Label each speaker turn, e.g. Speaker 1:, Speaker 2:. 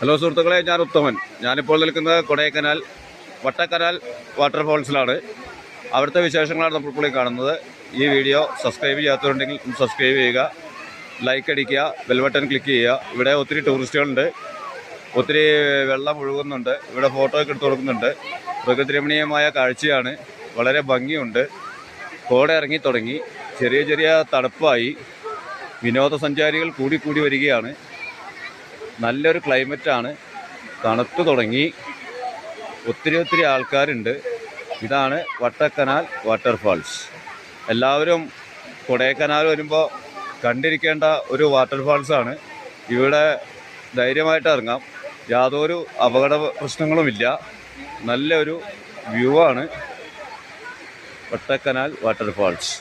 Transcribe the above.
Speaker 1: Hello സുഹൃത്തുക്കളെ ഞാൻ ഉത്തമൻ. ഞാനിപ്പോൾ നിൽക്കുന്നത് കൊടൈക്കനാൽ വട്ടക്കനാൽ വാട്ടർഫോൾസിലാണ്. അവിടുത്തെ വിശേഷങ്ങളാണ് നമ്മളിപ്പോൾ കാണുന്നത്. ഈ വീഡിയോ സബ്സ്ക്രൈബ് ചെയ്യാത്തവരുണ്ടെങ്കിൽ സബ്സ്ക്രൈബ് ചെയ്യുക ലൈക്ക് അടിക്കുക ബെൽബട്ടൺ ക്ലിക്ക് ചെയ്യുക. ഇവിടെ ഒത്തിരി ടൂറിസ്റ്റുകളുണ്ട്. ഒത്തിരി വെള്ളം ഒഴുകുന്നുണ്ട്. ഇവിടെ ഫോട്ടോ ഒക്കെ എടുത്ത് കൊടുക്കുന്നുണ്ട്. പ്രകൃതിരമണീയമായ കാഴ്ചയാണ്. വളരെ ഭംഗിയുണ്ട്. കോട ഇറങ്ങി തുടങ്ങി. ചെറിയ ചെറിയ തണുപ്പായി. വിനോദസഞ്ചാരികൾ കൂടി കൂടി വരികയാണ്. നല്ലൊരു ക്ലൈമറ്റാണ് തണുത്തു തുടങ്ങി. ഒത്തിരി ഒത്തിരി ആൾക്കാരുണ്ട്. ഇതാണ് വട്ടക്കനാൽ വാട്ടർഫാൾസ് എല്ലാവരും കൊടൈക്കനാൽ വരുമ്പോൾ കണ്ടിരിക്കേണ്ട ഒരു വാട്ടർഫാൾസാണ് ഇവിടെ ധൈര്യമായിട്ട് ഇറങ്ങാം. യാതൊരു അപകട പ്രശ്നങ്ങളുമില്ല. നല്ലൊരു വ്യൂ ആണ് വട്ടക്കനാൽ വാട്ടർഫാൾസ്